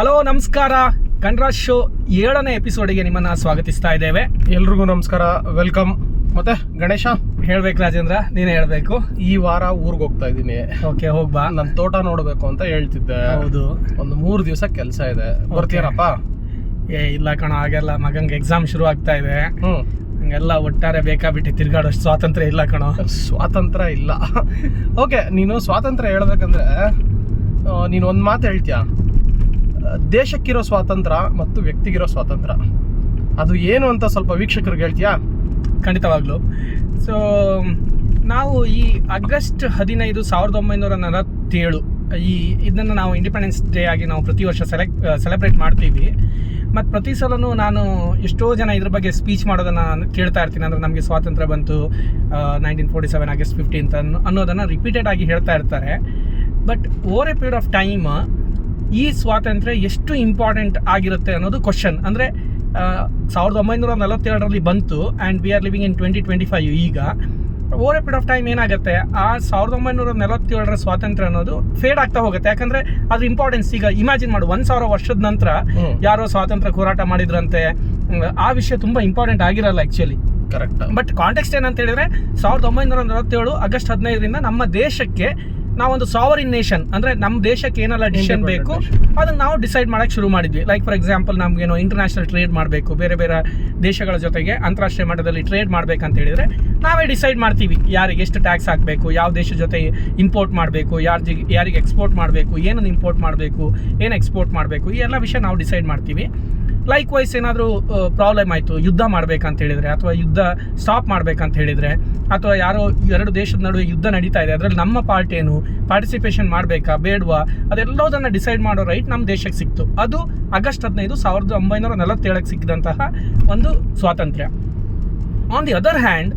Hello ನಮಸ್ಕಾರ. ಕಣ್ರಾಜ್ show ಏಳನೇ ಎಪಿಸೋಡಿಗೆ ನಿಮ್ಮನ್ನ ಸ್ವಾಗತಿಸ್ತಾ ಇದ್ದೇವೆ. ಎಲ್ರಿಗೂ ನಮಸ್ಕಾರ. ವೆಲ್ಕಮ್. ಮತ್ತೆ ಗಣೇಶ? ಹೇಳ್ಬೇಕು ರಾಜೇಂದ್ರ ನೀನೇ ಹೇಳ್ಬೇಕು? ಈ ವಾರ ಊರಿಗೆ ಹೋಗ್ತಾ ಇದ್ದೀನಿ ಓಕೆ ಹೋಗ್ಬಾ ನನ್ ತೋಟ ನೋಡಬೇಕು ಅಂತ ಹೇಳ್ತಿದ್ದೆ. ಹೌದು. ಒಂದು ಮೂರು ದಿವಸ ಕೆಲಸ ಇದೆ. ಬರ್ತೀರಪ್ಪ? ಏ ಇಲ್ಲ ಕಣ ಹಾಗೆಲ್ಲ ಮಗಂಗೆ ಎಕ್ಸಾಮ್ ಶುರು ಆಗ್ತಾ ಇದೆ. ಹ್ಮ್. ಹಂಗೆಲ್ಲ ಒಟ್ಟಾರೆ ಬೇಕಾಬಿಟ್ಟು ತಿರ್ಗಾಡೋಷ್ಟು ಸ್ವಾತಂತ್ರ್ಯ ಇಲ್ಲ ಕಣೋ. ಸ್ವಾತಂತ್ರ್ಯ ಇಲ್ಲ. ಓಕೆ ನೀನು ಸ್ವಾತಂತ್ರ್ಯ ಹೇಳ್ಬೇಕಂದ್ರೆ ನೀನು ಒಂದು ಮಾತು ಹೇಳ್ತೀಯ? ದೇಶಕ್ಕಿರೋ ಸ್ವಾತಂತ್ರ್ಯ ಮತ್ತು ವ್ಯಕ್ತಿಗಿರೋ ಸ್ವಾತಂತ್ರ್ಯ. ಅದು ಏನು ಅಂತ ಸ್ವಲ್ಪ ವೀಕ್ಷಕರಿಗೆ ಹೇಳ್ತೀಯಾ? ಖಂಡಿತವಾಗ್ಲು. ಸೊ ನಾವು ಈ ಆಗಸ್ಟ್ ಹದಿನೈದು ಸಾವಿರದ ಒಂಬೈನೂರ ನಲವತ್ತೇಳು, ಈ ಇದನ್ನು ನಾವು ಇಂಡಿಪೆಂಡೆನ್ಸ್ ಡೇ ಆಗಿ ನಾವು ಪ್ರತಿ ವರ್ಷ ಸೆಲೆಕ್ಟ್ ಸೆಲೆಬ್ರೇಟ್ ಮಾಡ್ತೀವಿ. ಮತ್ತು ಪ್ರತಿ ಸಲನೂ ನಾನು ಎಷ್ಟೋ ಜನ ಇದ್ರ ಬಗ್ಗೆ ಸ್ಪೀಚ್ ಮಾಡೋದನ್ನು ಕೇಳ್ತಾ ಇರ್ತೀನಿ. ಅಂದರೆ ನಮಗೆ ಸ್ವಾತಂತ್ರ್ಯ ಬಂತು nineteen forty seven August fifteenth ಅನ್ನೋ ಅನ್ನೋದನ್ನು ರಿಪೀಟೆಡ್ ಆಗಿ ಹೇಳ್ತಾ ಇರ್ತಾರೆ. But over a period of time ಈ ಸ್ವಾತಂತ್ರ್ಯ ಎಷ್ಟು ಇಂಪಾರ್ಟೆಂಟ್ ಆಗಿರುತ್ತೆ ಅನ್ನೋದು ಕ್ವಶನ್ ಅಂದರೆ ಸಾವಿರದ ಒಂಬೈನೂರ ನಲವತ್ತೇಳರಲ್ಲಿ ಬಂತು and we are living in twenty twenty five ಈಗ ಓವರ್ ಎ ಆಫ್ ಟೈಮ್ ಏನಾಗುತ್ತೆ ಆ ಸಾವಿರದ ಒಂಬೈನೂರ ನಲವತ್ತೇಳರ ಸ್ವಾತಂತ್ರ್ಯ ಅನ್ನೋದು ಫೇಡ್ ಆಗ್ತಾ ಹೋಗುತ್ತೆ. ಯಾಕಂದ್ರೆ ಅದ್ರ ಇಂಪಾರ್ಟೆನ್ಸ್ ಈಗ ಇಮ್ಯಾಜಿನ್ ಮಾಡು ಒಂದು ಸಾವಿರ ವರ್ಷದ ನಂತರ ಯಾರೋ ಸ್ವಾತಂತ್ರ್ಯ ಹೋರಾಟ ಮಾಡಿದ್ರಂತೆ ಆ ವಿಷಯ ತುಂಬಾ ಇಂಪಾರ್ಟೆಂಟ್ ಆಗಿರಲ್ಲ ಆಕ್ಚುಲಿ ಕರೆಕ್ಟ್ ಬಟ್ ಕಾಂಟೆಕ್ಸ್ಟ್ ಏನಂತ ಹೇಳಿದ್ರೆ ಸಾವಿರದ ಒಂಬೈನೂರ ನಲವತ್ತೇಳು ಆಗಸ್ಟ್ ಹದಿನೈದರಿಂದ ನಮ್ಮ ದೇಶಕ್ಕೆ ನಾವೊಂದು ಸಾವರಿನ್ ನೇಷನ್ ಅಂದ್ರೆ ನಮ್ಮ ದೇಶಕ್ಕೆ ಏನೆಲ್ಲ ಡಿಸಿಷನ್ ಬೇಕು. ಅದನ್ನ ನಾವು ಡಿಸೈಡ್ ಮಾಡೋಕ್ಕೆ ಶುರು ಮಾಡಿದ್ವಿ. ಲೈಕ್ ಫಾರ್ ಎಕ್ಸಾಂಪಲ್ ನಮಗೇನು ಇಂಟರ್ನ್ಯಾಷನಲ್ ಟ್ರೇಡ್ ಮಾಡಬೇಕು ಬೇರೆ ಬೇರೆ ದೇಶಗಳ ಜೊತೆಗೆ ಅಂತಾರಾಷ್ಟ್ರೀಯ ಮಟ್ಟದಲ್ಲಿ ಟ್ರೇಡ್ ಮಾಡ್ಬೇಕಂತ ಹೇಳಿದ್ರೆ ನಾವೇ ಡಿಸೈಡ್ ಮಾಡ್ತೀವಿ. ಯಾರಿಗೆ ಎಷ್ಟು ಟ್ಯಾಕ್ಸ್ ಹಾಕಬೇಕು ಯಾವ ದೇಶದ ಜೊತೆ ಇಂಪೋರ್ಟ್ ಮಾಡಬೇಕು ಯಾರಿಗೆ ಯಾರಿಗೆ ಎಕ್ಸ್ಪೋರ್ಟ್ ಮಾಡಬೇಕು ಏನನ್ನು ಇಂಪೋರ್ಟ್ ಮಾಡಬೇಕು ಏನು ಎಕ್ಸ್ಪೋರ್ಟ್ ಮಾಡಬೇಕು ಈ ಎಲ್ಲ ವಿಷಯ ನಾವು ಡಿಸೈಡ್ ಮಾಡ್ತೀವಿ. ಲೈಕ್ ವೈಸ್ ಏನಾದರೂ ಪ್ರಾಬ್ಲಮ್ ಆಯಿತು, ಯುದ್ಧ ಮಾಡ್ಬೇಕಂತ ಹೇಳಿದರೆ, ಅಥವಾ ಯುದ್ಧ ಸ್ಟಾಪ್ ಮಾಡ್ಬೇಕಂತ ಹೇಳಿದರೆ, ಅಥವಾ ಯಾರೋ ಎರಡು ದೇಶದ ನಡುವೆ ಯುದ್ಧ ನಡೀತಾ ಇದೆ, ಅದರಲ್ಲಿ ನಮ್ಮ ಪಾರ್ಟಿ ಏನು ಪಾರ್ಟಿಸಿಪೇಷನ್ ಮಾಡಬೇಕಾ, ಬೇಡವಾ, ಅದೆಲ್ಲದನ್ನು ಡಿಸೈಡ್ ಮಾಡೋ ರೈಟ್ ನಮ್ಮ ದೇಶಕ್ಕೆ ಸಿಕ್ತು. ಅದು ಆಗಸ್ಟ್ ಹದಿನೈದು ಸಾವಿರದ ಒಂಬೈನೂರ ನಲವತ್ತೇಳಕ್ಕೆ ಸಿಕ್ಕಿದಂತಹ ಒಂದು ಸ್ವಾತಂತ್ರ್ಯ. On the other hand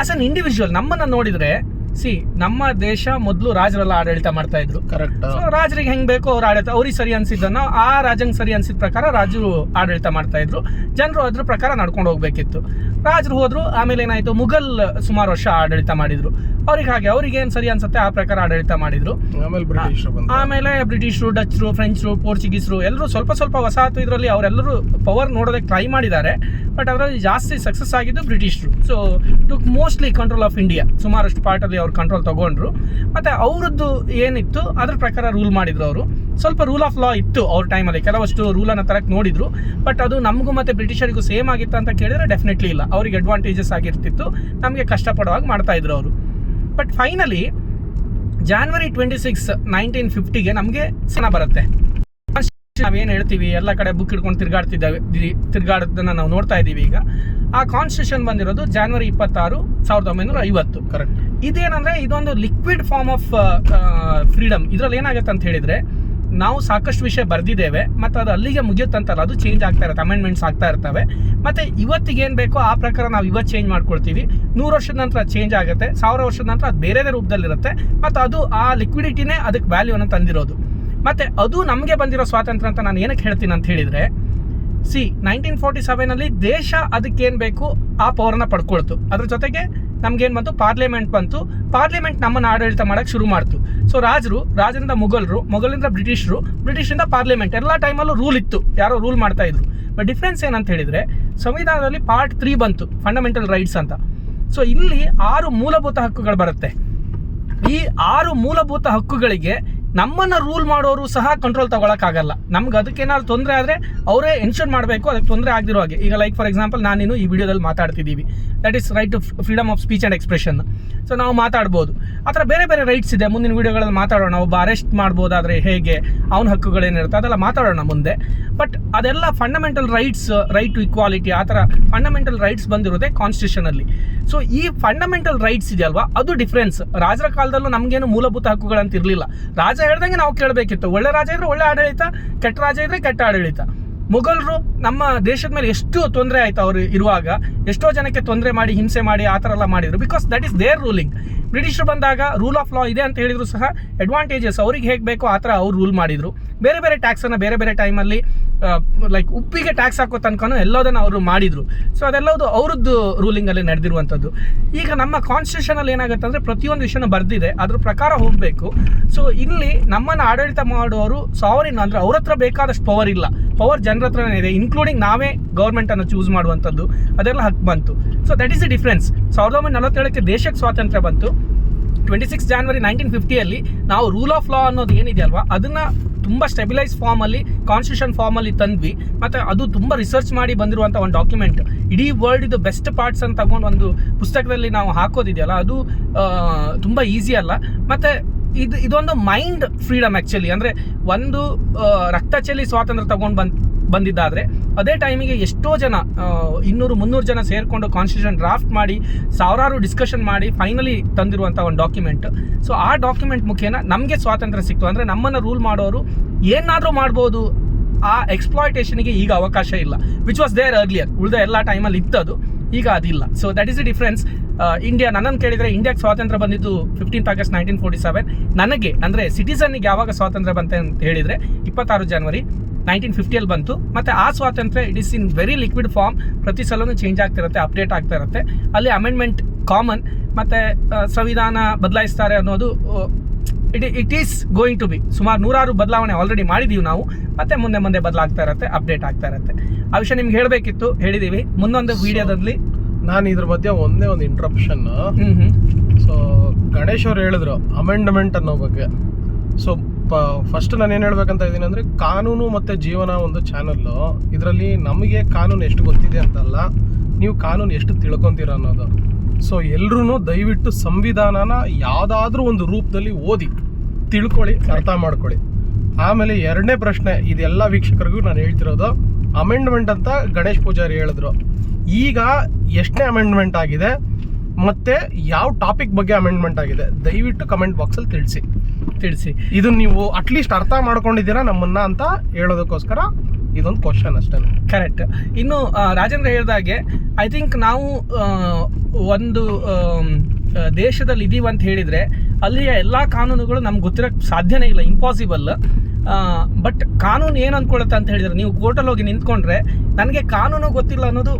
as an individual ನಮ್ಮನ್ನು ನೋಡಿದರೆ ಸಿ ನಮ್ಮ ದೇಶ ಮೊದಲು ರಾಜರೆಲ್ಲ ಆಡಳಿತ ಮಾಡ್ತಾ ಇದ್ರು. ಕರೆಕ್ಟ್ ರಾಜರಿಗೆ ಹೆಂಗ್ ಬೇಕೋ ಅವ್ರು ಆಡಳಿತ ಅವ್ರಿಗೆ ಸರಿ ಅನ್ಸಿದ್ದನ್ನ ಆ ರಾಜಂಗ್ ಸರಿ ಅನ್ಸಿದ ಪ್ರಕಾರ ರಾಜರು ಆಡಳಿತ ಮಾಡ್ತಾ ಇದ್ರು. ಜನರು ಅದ್ರ ಪ್ರಕಾರ ನಡ್ಕೊಂಡು ಹೋಗ್ಬೇಕಿತ್ತು. ರಾಜರು ಹೋದ್ರು ಆಮೇಲೆ ಏನಾಯ್ತು ಮುಘಲ್ ಸುಮಾರು ವರ್ಷ ಆಡಳಿತ ಮಾಡಿದ್ರು. ಅವ್ರಿಗೆ ಹಾಗೆ ಅವ್ರಿಗೆ ಏನ್ ಸರಿ ಅನ್ಸುತ್ತೆ ಆ ಪ್ರಕಾರ ಆಡಳಿತ ಮಾಡಿದ್ರು. ಆಮೇಲೆ ಬ್ರಿಟಿಷರು ಬಂದ್ರು. ಆಮೇಲೆ ಬ್ರಿಟಿಷರು ಡಚ್ರು ಫ್ರೆಂಚ್ರು ಪೋರ್ಚುಗೀಸರು ಎಲ್ಲರೂ ಸ್ವಲ್ಪ ಸ್ವಲ್ಪ ವಸಾಹತು ಇದರಲ್ಲಿ ಅವರೆಲ್ಲರೂ ಪವರ್ ನೋಡೋದಕ್ಕೆ ಟ್ರೈ ಮಾಡಿದ್ದಾರೆ. ಬಟ್ ಅದರಲ್ಲಿ ಜಾಸ್ತಿ ಸಕ್ಸಸ್ ಆಗಿದ್ದು ಬ್ರಿಟಿಷರು. So took mostly control of India ಸುಮಾರಷ್ಟು ಪಾರ್ಟಲ್ಲಿ ಅವ್ರು ಕಂಟ್ರೋಲ್ ತಗೊಂಡ್ರು. ಮತ್ತು ಅವರದ್ದು ಏನಿತ್ತು ಅದ್ರ ಪ್ರಕಾರ ರೂಲ್ ಮಾಡಿದ್ರು ಅವರು. ಸ್ವಲ್ಪ ರೂಲ್ ಆಫ್ ಲಾ ಇತ್ತು ಅವ್ರ ಟೈಮಲ್ಲಿ ಕೆಲವಷ್ಟು ರೂಲನ್ನು ತರಕ್ಕೆ ನೋಡಿದ್ರು. ಬಟ್ ಅದು ನಮಗೂ ಮತ್ತೆ ಬ್ರಿಟಿಷರಿಗೂ ಸೇಮ್ ಆಗಿತ್ತು ಅಂತ ಕೇಳಿದ್ರೆ ಡೆಫಿನೆಟ್ಲಿ ಇಲ್ಲ. ಅವ್ರಿಗೆ ಅಡ್ವಾಂಟೇಜಸ್ ಆಗಿರ್ತಿತ್ತು. ನಮಗೆ ಕಷ್ಟಪಡುವಾಗ ಮಾಡ್ತಾ ಇದ್ರು ಅವರು. But finally January twenty six nineteen ಫಿಫ್ಟಿಗೆ ನಮಗೆ ಸಣ್ಣ ಬರುತ್ತೆ. ನಾವೇನು ಹೇಳ್ತೀವಿ ಎಲ್ಲ ಕಡೆ ಬುಕ್ ಹಿಡ್ಕೊಂಡು ತಿರ್ಗಾಡ್ತಿದ್ದಾವೆ ತಿರ್ಗಾಡೋದನ್ನು ತಿರ್ಗಾಡೋದನ್ನ ನಾವು ನೋಡ್ತಾ ಇದ್ದೀವಿ ಈಗ. ಆ ಕಾನ್ಸ್ಟಿಟ್ಯೂಷನ್ ಬಂದಿರೋದು ಜಾನ್ವರಿ ಇಪ್ಪತ್ತಾರು ಸಾವಿರದ ಒಂಬೈನೂರ ಐವತ್ತು. ಕರೆಕ್ಟ್ ಇದೇನಂದ್ರೆ ಇದೊಂದು ಲಿಕ್ವಿಡ್ ಫಾರ್ಮ್ ಆಫ್ ಫ್ರೀಡಮ್ ಇದರಲ್ಲಿ ಏನಾಗುತ್ತೆ ಅಂತ ಹೇಳಿದ್ರೆ ನಾವು ಸಾಕಷ್ಟು ವಿಷಯ ಬರೆದಿದ್ದೇವೆ, ಮತ್ತು ಅದು ಅಲ್ಲಿಗೆ ಮುಗಿಯುತ್ತಂತಲ್ಲ ಅದು ಚೇಂಜ್ ಆಗ್ತಾ ಇರುತ್ತೆ ಅಮೆಂಡ್ಮೆಂಟ್ಸ್ ಆಗ್ತಾ ಇರ್ತವೆ. ಮತ್ತು ಇವತ್ತಿಗೆ ಏನು ಬೇಕೋ ಆ ಪ್ರಕಾರ ನಾವು ಇವತ್ತು ಚೇಂಜ್ ಮಾಡ್ಕೊಳ್ತೀವಿ. ನೂರು ವರ್ಷದ ನಂತರ ಚೇಂಜ್ ಆಗುತ್ತೆ, ಸಾವಿರ ವರ್ಷದ ನಂತರ ಅದು ಬೇರೆದೇ ರೂಪದಲ್ಲಿರುತ್ತೆ, ಮತ್ತು ಅದು ಆ ಲಿಕ್ವಿಡಿಟಿನೇ ಅದಕ್ಕೆ ವ್ಯಾಲ್ಯೂನ ತಂದಿರೋದು. ಮತ್ತು ಅದು ನಮಗೆ ಬಂದಿರೋ ಸ್ವಾತಂತ್ರ್ಯ ಅಂತ ನಾನು ಏನಕ್ಕೆ ಹೇಳ್ತೀನಿ ಅಂತ ಹೇಳಿದರೆ ಸಿ ನೈನ್ಟೀನ್ ಫೋರ್ಟಿ ಸೆವೆನಲ್ಲಿ ದೇಶ ಅದಕ್ಕೇನು ಬೇಕು, ಆ ಪವರ್ನ ಪಡ್ಕೊಳ್ತು. ಅದ್ರ ಜೊತೆಗೆ ನಮ್ಗೇನು ಬಂತು? ಪಾರ್ಲಿಮೆಂಟ್ ಬಂತು. ಪಾರ್ಲಿಮೆಂಟ್ ನಮ್ಮನ್ನು ಆಡಳಿತ ಮಾಡೋಕ್ಕೆ ಶುರು ಮಾಡ್ತು. ಸೊ ರಾಜರು, ರಾಜರಿಂದ ಮೊಘಲರು, ಮೊಘಲಿಂದ ಬ್ರಿಟಿಷರು, ಬ್ರಿಟಿಷರಿಂದ ಪಾರ್ಲಿಮೆಂಟ್ ಎಲ್ಲ ಟೈಮಲ್ಲೂ ರೂಲ್ ಇತ್ತು. ಯಾರೋ ರೂಲ್ ಮಾಡ್ತಾ ಇದ್ರು. ಬಟ್ ಡಿಫ್ರೆನ್ಸ್ ಏನಂತ ಹೇಳಿದರೆ, ಸಂವಿಧಾನದಲ್ಲಿ ಪಾರ್ಟ್ ತ್ರೀ ಬಂತು ಫಂಡಮೆಂಟಲ್ ರೈಟ್ಸ್ ಅಂತ. ಸೊ ಇಲ್ಲಿ ಆರು ಮೂಲಭೂತ ಹಕ್ಕುಗಳು ಬರುತ್ತೆ. ಈ ಆರು ಮೂಲಭೂತ ಹಕ್ಕುಗಳಿಗೆ ನಮ್ಮನ್ನ ರೂಲ್ ಮಾಡೋರು ಸಹ ಕಂಟ್ರೋಲ್ ತಗೊಳಕ್ಕಾಗಲ್ಲ. ನಮ್ಗೆ ಅದಕ್ಕೇನಾದ್ರು ತೊಂದರೆ ಆದರೆ ಅವರೇ ಎನ್ಶೂರ್ ಮಾಡಬೇಕು, ಅದಕ್ಕೆ ತೊಂದರೆ ಆಗದಿರೋ ಹಾಗೆ. ಈಗ ಲೈಕ್ ಫಾರ್ ಎಕ್ಸಾಂಪಲ್ ನಾನೇನು ಈ ವಿಡಿಯೋದಲ್ಲಿ ಮಾತಾಡ್ತಿದ್ದೀವಿ. That is right to freedom of speech and expression so ನಾವು ಮಾತಾಡ್ಬೋದು. ಆ ಥರ ಬೇರೆ ಬೇರೆ ರೈಟ್ಸ್ ಇದೆ. ಮುಂದಿನ ವಿಡಿಯೋಗಳಲ್ಲಿ ಮಾತಾಡೋಣ. ಒಬ್ಬ ಅರೆಸ್ಟ್ ಮಾಡ್ಬೋದಾದ್ರೆ ಹೇಗೆ? ಅವನ ಹಕ್ಕುಗಳೇನಿರುತ್ತೆ? ಅದೆಲ್ಲ ಮಾತಾಡೋಣ ಮುಂದೆ. ಬಟ್ ಅದೆಲ್ಲ fundamental rights right to equality ಆ ಥರ ಫಂಡಮೆಂಟಲ್ ರೈಟ್ಸ್ ಬಂದಿರೋದೇ ಕಾನ್ಸ್ಟಿಟ್ಯೂಷನಲ್ಲಿ ಸೊ ಈ ಫಂಡಮೆಂಟಲ್ ರೈಟ್ಸ್ ಇದೆಯಲ್ವಾ? ಅದು ಡಿಫ್ರೆನ್ಸ್ ರಾಜರ ಕಾಲದಲ್ಲೂ ನಮಗೇನು ಮೂಲಭೂತ ಹಕ್ಕುಗಳಂತ ಇರಲಿಲ್ಲ ರಾಜ ಹೇಳ್ದಂಗೆ ನಾವು ಕೇಳಬೇಕಿತ್ತು. ಒಳ್ಳೆ ರಾಜ ಇದ್ರೆ ಒಳ್ಳೆ ಆಡಳಿತ, ಕೆಟ್ಟ ರಾಜ ಇದ್ರೆ ಕೆಟ್ಟ ಆಡಳಿತ. ಮುಘಲರು ನಮ್ಮ ದೇಶದ ಮೇಲೆ ಎಷ್ಟು ತೊಂದರೆ ಆಯ್ತು ಅವರು ಇರುವಾಗ, ಎಷ್ಟೋ ಜನಕ್ಕೆ ತೊಂದರೆ ಮಾಡಿ, ಹಿಂಸೆ ಮಾಡಿ, ಆ ಥರ ಎಲ್ಲ ಮಾಡಿದ್ರು. Because that is their ruling ಬ್ರಿಟಿಷರು ಬಂದಾಗ ರೂಲ್ ಆಫ್ ಲಾ ಇದೆ ಅಂತ ಹೇಳಿದ್ರು ಸಹ ಅಡ್ವಾಂಟೇಜಸ್ ಅವ್ರಿಗೆ ಹೇಗೆ ಬೇಕೋ ಆ ಥರ ಅವ್ರು ರೂಲ್ ಮಾಡಿದರು. ಬೇರೆ ಬೇರೆ ಟ್ಯಾಕ್ಸನ್ನು ಬೇರೆ ಬೇರೆ ಟೈಮಲ್ಲಿ ಲೈಕ್ ಉಪ್ಪಿಗೆ ಟ್ಯಾಕ್ಸ್ ಹಾಕೋ ತನಕನೂ ಎಲ್ಲೋದನ್ನು ಅವರು ಮಾಡಿದರು. ಸೊ ಅದೆಲ್ಲದು ಅವರದ್ದು ರೂಲಿಂಗಲ್ಲಿ ನಡೆದಿರುವಂಥದ್ದು. ಈಗ ನಮ್ಮ ಕಾನ್ಸ್ಟಿಟ್ಯೂಷನಲ್ಲಿ ಏನಾಗುತ್ತೆ ಅಂದರೆ ಪ್ರತಿಯೊಂದು ವಿಷಯನೂ ಬರೆದಿದೆ. ಅದ್ರ ಪ್ರಕಾರ ಹೋಗಬೇಕು. ಸೊ ಇಲ್ಲಿ ನಮ್ಮನ್ನು ಆಡಳಿತ ಮಾಡುವವರು ಸಾವರಿನ್ ಅಂದರೆ ಅವ್ರ ಹತ್ರ ಬೇಕಾದಷ್ಟು ಪವರ್ ಇಲ್ಲ. ಪವರ್ ಜನರ ಹತ್ರನೇ ಇದೆ. ಇನ್ಕ್ಲೂಡಿಂಗ್ ನಾವೇ ಗೌರ್ಮೆಂಟನ್ನು ಚೂಸ್ ಮಾಡುವಂಥದ್ದು. ಅದೆಲ್ಲ ಹಕ್ಕು ಬಂತು. So that is the difference ಸಾವಿರದ ಒಂಬೈನೂರ ನಲವತ್ತೇಳಕ್ಕೆ ದೇಶಕ್ಕೆ ಸ್ವಾತಂತ್ರ್ಯ ಬಂತು. ಟ್ವೆಂಟಿ ಸಿಕ್ಸ್ ಜಾನ್ವರಿ ನೈನ್ಟೀನ್ ಫಿಫ್ಟಿಯಲ್ಲಿ ನಾವು ರೂಲ್ ಆಫ್ ಲಾ ಅನ್ನೋದು ಏನಿದೆ ಅಲ್ವಾ? ಅದನ್ನು ತುಂಬ ಸ್ಟೆಬಿಲೈಸ್ ಫಾರ್ಮಲ್ಲಿ ಕಾನ್ಸ್ಟಿಟ್ಯೂಷನ್ ಫಾರ್ಮಲ್ಲಿ ತಂದ್ವಿ. ಮತ್ತು ಅದು ತುಂಬ ರಿಸರ್ಚ್ ಮಾಡಿ ಬಂದಿರುವಂಥ ಒಂದು ಡಾಕ್ಯುಮೆಂಟ್ ಇಡೀ ವರ್ಲ್ಡ್ ಬೆಸ್ಟ್ ಪಾರ್ಟ್ಸ್ ಅಂತ ತಗೊಂಡು ಒಂದು ಪುಸ್ತಕದಲ್ಲಿ ನಾವು ಹಾಕೋದಿದೆಯಲ್ಲ, ಅದು ತುಂಬ ಈಸಿ ಅಲ್ಲ. ಮತ್ತು ಇದು, ಇದೊಂದು ಮೈಂಡ್ ಫ್ರೀಡಮ್ ಆ್ಯಕ್ಚುಲಿ ಅಂದರೆ ಒಂದು ರಕ್ತಚಲಿ ರಕ್ತ ಸ್ವಾತಂತ್ರ್ಯ ತಗೊಂಡು ಬಂದು, ಬಂದಿದ್ದಾದರೆ ಅದೇ ಟೈಮಿಗೆ ಎಷ್ಟೋ ಜನ ಇನ್ನೂರು, ಮುನ್ನೂರು ಜನ ಸೇರಿಕೊಂಡು ಕಾನ್ಸ್ಟಿಟ್ಯೂಷನ್ ಡ್ರಾಫ್ಟ್ ಮಾಡಿ, ಸಾವಿರಾರು ಡಿಸ್ಕಷನ್ ಮಾಡಿ ಫೈನಲಿ ತಂದಿರುವಂಥ ಒಂದು ಡಾಕ್ಯುಮೆಂಟ್ ಸೊ ಆ ಡಾಕ್ಯುಮೆಂಟ್ ಮುಖೇನ ನಮಗೆ ಸ್ವಾತಂತ್ರ್ಯ ಸಿಕ್ತು. ಅಂದರೆ ನಮ್ಮನ್ನು ರೂಲ್ ಮಾಡೋರು ಏನಾದರೂ ಮಾಡ್ಬೋದು. ಆ ಎಕ್ಸ್ಪ್ಲಾಯ್ಟೇಷನ್ಗೆ ಈಗ ಅವಕಾಶ ಇಲ್ಲ. ವಿಚ್ ವಾಸ್ ದೇರ್ ಅರ್ಲಿಯರ್ ಉಳಿದ ಎಲ್ಲ ಟೈಮಲ್ಲಿ ಇತ್ತದು. ಈಗ ಅದಿಲ್ಲ. So that is the difference India ನನ್ನನ್ನು ಕೇಳಿದರೆ ಇಂಡಿಯಾಗೆ ಸ್ವಾತಂತ್ರ್ಯ ಬಂದಿದ್ದು fifteenth August nineteen forty seven ನನಗೆ ಅಂದರೆ ಸಿಟಿಸನ್ನಿಗೆ ಯಾವಾಗ ಸ್ವಾತಂತ್ರ್ಯ ಬಂತೆ ಅಂತ ಹೇಳಿದರೆ ಇಪ್ಪತ್ತಾರು ಜನವರಿ ನೈನ್ಟೀನ್ ಫಿಫ್ಟಿಯಲ್ಲಿ ಬಂತು. ಮತ್ತು ಆ ಸ್ವಾತಂತ್ರ್ಯ it is in very liquid form ಪ್ರತಿ ಸಲವೂ ಚೇಂಜ್ ಆಗ್ತಿರುತ್ತೆ ಅಪ್ಡೇಟ್ ಆಗ್ತಾ ಇರುತ್ತೆ ಅಲ್ಲಿ ಅಮೆಂಡ್ಮೆಂಟ್ ಕಾಮನ್ ಮತ್ತು ಸಂವಿಧಾನ ಬದಲಾಯಿಸ್ತಾರೆ ಅನ್ನೋದು it it is going to be ಸುಮಾರು ನೂರಾರು ಬದಲಾವಣೆ ಆಲ್ರೆಡಿ ಮಾಡಿದ್ದೀವಿ ನಾವು. ಮತ್ತೆ ಮುಂದೆ ಮುಂದೆ ಬದಲಾಗ್ತಾ ಇರುತ್ತೆ ಅಪ್ಡೇಟ್ ಆಗ್ತಾ ಇರುತ್ತೆ. ಆ ವಿಷಯ ನಿಮ್ಗೆ ಹೇಳಬೇಕಿತ್ತು ಹೇಳಿದ್ದೀವಿ ಮುಂದೊಂದು ವಿಡಿಯೋದಲ್ಲಿ ನಾನು ಇದ್ರ ಮಧ್ಯೆ ಒಂದೇ ಒಂದು ಇಂಟ್ರಪ್ಷನ್ ಸೊ ಗಣೇಶ್ ಅವ್ರು ಹೇಳಿದ್ರು ಅಮೆಂಡ್ಮೆಂಟ್ ಅನ್ನೋ ಬಗ್ಗೆ. ಸೊ ಫಸ್ಟ್ ನಾನು ಏನು ಹೇಳ್ಬೇಕಂತ ಇದ್ದೀನಿ ಅಂದರೆ ಕಾನೂನು ಮತ್ತು ಜೀವನ ಒಂದು ಚಾನಲ್ಲು ಇದರಲ್ಲಿ ನಮಗೆ ಕಾನೂನು ಎಷ್ಟು ಗೊತ್ತಿದೆ ಅಂತಲ್ಲ ನೀವು ಕಾನೂನು ಎಷ್ಟು ತಿಳ್ಕೊಂತೀರ ಅನ್ನೋದು. ಸೊ ಎಲ್ರೂ ದಯವಿಟ್ಟು ಸಂವಿಧಾನನ ಯಾವುದಾದ್ರೂ ಒಂದು ರೂಪದಲ್ಲಿ ಓದಿ ತಿಳ್ಕೊಳ್ಳಿ ಅರ್ಥ ಮಾಡ್ಕೊಳ್ಳಿ. ಆಮೇಲೆ ಎರಡನೇ ಪ್ರಶ್ನೆ ಇದೆಲ್ಲ ವೀಕ್ಷಕರಿಗೂ ನಾನು ಹೇಳ್ತಿರೋದು ಅಮೆಂಡ್ಮೆಂಟ್ ಅಂತ ಗಣೇಶ್ ಪೂಜಾರಿ ಹೇಳಿದ್ರು. ಈಗ ಎಷ್ಟನೇ ಅಮೆಂಡ್ಮೆಂಟ್ ಆಗಿದೆ ಮತ್ತೆ ಯಾವ ಟಾಪಿಕ್ ಬಗ್ಗೆ ಅಮೆಂಡ್ಮೆಂಟ್ ಆಗಿದೆ ದಯವಿಟ್ಟು ಕಮೆಂಟ್ ಬಾಕ್ಸಲ್ಲಿ ತಿಳಿಸಿ. ತಿಳಿಸಿ. ಇದು ನೀವು ಅಟ್ಲೀಸ್ಟ್ ಅರ್ಥ ಮಾಡ್ಕೊಂಡಿದ್ದೀರಾ ನಮ್ಮನ್ನ ಅಂತ ಹೇಳೋದಕ್ಕೋಸ್ಕರ ಇದೊಂದು ಕ್ವಶನ್ ಅಷ್ಟೇ. ಕರೆಕ್ಟ್ ಇನ್ನು ರಾಜೇಂದ್ರ ಹೇಳಿದಾಗೆ ಐ ಥಿಂಕ್ ನಾವು ಒಂದು ದೇಶದಲ್ಲಿ ಇದೀವಿ ಅಂತ ಹೇಳಿದರೆ ಅಲ್ಲಿಯ ಎಲ್ಲ ಕಾನೂನುಗಳು ನಮ್ಗೆ ಗೊತ್ತಿರೋಕ್ಕೆ ಸಾಧ್ಯನೇ ಇಲ್ಲ ಇಂಪಾಸಿಬಲ್ ಬಟ್ ಕಾನೂನು ಏನು ಅನ್ಕೊಳ್ಳುತ್ತೆ ಅಂತ ಹೇಳಿದ್ರೆ ನೀವು ಕೋರ್ಟಲ್ಲಿ ಹೋಗಿ ನಿಂತ್ಕೊಂಡ್ರೆ ನನಗೆ ಕಾನೂನು ಗೊತ್ತಿಲ್ಲ ಅನ್ನೋದು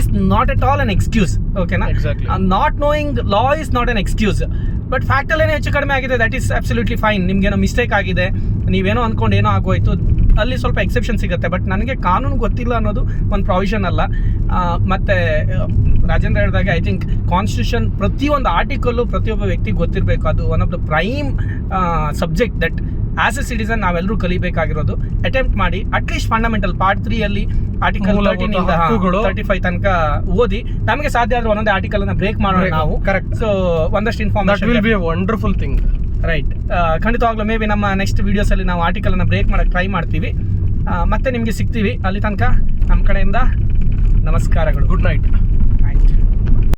is not at all an excuse ಓಕೆನಾ exactly not knowing law is not an excuse but ಫ್ಯಾಕ್ಟಲ್ಲೇ ಹೆಚ್ಚು ಕಡಿಮೆ ಆಗಿದೆ ದಟ್ ಈಸ್ ಅಬ್ಸಲ್ಯೂಟ್ಲಿ ಫೈನ್ ನಿಮ್ಗೇನೋ ಮಿಸ್ಟೇಕ್ ಆಗಿದೆ ನೀವೇನೋ ಅಂದ್ಕೊಂಡು ಏನೋ ಆಗೋಯ್ತು ಅಲ್ಲಿ ಸ್ವಲ್ಪ ಎಕ್ಸೆಪ್ಷನ್ ಸಿಗುತ್ತೆ. ಬಟ್ ನನಗೆ ಕಾನೂನು ಗೊತ್ತಿಲ್ಲ ಅನ್ನೋದು ಒಂದು ಪ್ರಾವಿಷನ್ ಅಲ್ಲ. ಮತ್ತು ರಾಜೇಂದ್ರ ಹೇಳಿದಾಗೆ ಐ ಥಿಂಕ್ ಕಾನ್ಸ್ಟಿಟ್ಯೂಷನ್ ಪ್ರತಿಯೊಂದು ಆರ್ಟಿಕಲ್ಲು ಪ್ರತಿಯೊಬ್ಬ ವ್ಯಕ್ತಿಗೆ ಗೊತ್ತಿರಬೇಕು. ಅದು one of the prime subject that as a citizen ನಾವೆಲ್ಲರೂ ಕಲಿಬೇಕಾಗಿರೋದು. ಅಟೆಂಪ್ಟ್ ಮಾಡಿ at least fundamental part three ಅಲ್ಲಿ ಆರ್ಟಿಕಲ್. ತರ್ಟಿ ಫೈವ್ ತನಕ ಓದಿ ನಮಗೆ ಸಾಧ್ಯ ಆದ್ರೆ ಒಂದೊಂದೇ ಆರ್ಟಿಕಲ್ ಅನ್ನ ಬ್ರೇಕ್ ಮಾಡೋಣ ನಾವು. ಕರೆಕ್ಟ್ ಸೊ ಒಂದಷ್ಟು ಇನ್ಫಾರ್ಮೇಶನ್ ವಂಡರ್ಫುಲ್ ಥಿಂಗ್ ರೈಟ್ ಖಂಡಿತವಾಗ್ಲೂ ಮೇ ಬಿ ನಮ್ಮ ನೆಕ್ಸ್ಟ್ ವಿಡಿಯೋಸಲ್ಲಿ ನಾವು ಆರ್ಟಿಕಲ್ ಅನ್ನ ಬ್ರೇಕ್ ಮಾಡಕ್ಕೆ ಟ್ರೈ ಮಾಡ್ತೀವಿ. ಮತ್ತೆ ನಿಮ್ಗೆ ಸಿಗ್ತೀವಿ. ಅಲ್ಲಿ ತನಕ ನಮ್ಮ ಕಡೆಯಿಂದ ನಮಸ್ಕಾರಗಳು. Good night